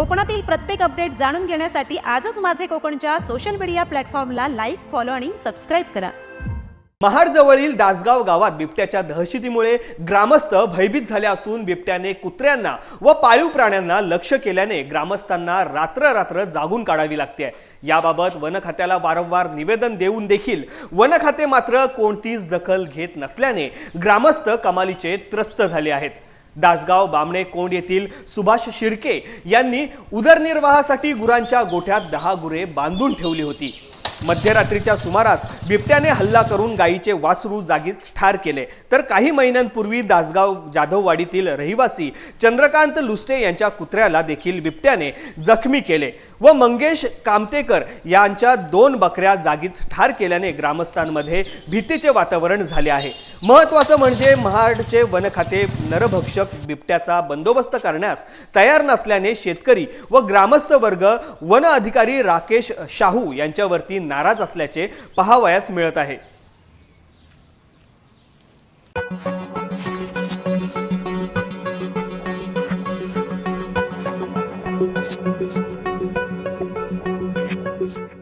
कोकणातील प्रत्येक अपडेट जाणून घेण्यासाठी आजच माझे कोकणच्या सोशल मीडिया प्लॅटफॉर्मला लाईक फॉलो आणि सबस्क्राईब करा. महाडजवळील दासगाव गावात बिबट्याच्या दहशतीमुळे ग्रामस्थ भयभीत झाले असून बिबट्याने कुत्र्यांना व पाळीव प्राण्यांना लक्ष केल्याने ग्रामस्थांना रात्र रात्र जागून काढावी लागते. याबाबत वन खात्याला वारंवार निवेदन देऊन देखील वन खाते मात्र कोणतीच दखल घेत नसल्याने ग्रामस्थ कमालीचे त्रस्त झाले आहेत. दासगाव बामणे कोंड येथील सुभाष शिर्के यांनी उदरनिर्वाहासाठी गुरांच्या गोठ्यात दहा गुरे बांधून ठेवली होती. मध्यरात्रीच्या सुमारास बिबट्याने हल्ला करून गायीचे वासरू जागीच ठार केले. तर काही महिन्यांपूर्वी दासगाव जाधववाडीतील रहिवासी चंद्रकांत लुस्टे यांच्या कुत्र्याला देखील बिबट्याने जखमी केले. व मंगेश कामतेकर यांच्या दोन बकऱ्या जागीच ठार केल्याने ग्रामस्थांमध्ये भीतीचे वातावरण झाले आहे. महत्त्वाचं म्हणजे महाडचे वनखाते नरभक्षक बिबट्याचा बंदोबस्त करण्यास तयार नसल्याने शेतकरी व ग्रामस्थ वर्ग वन अधिकारी राकेश शाहू यांच्यावरती नाराज असल्याचे पहावयास मिळत आहे. Bye.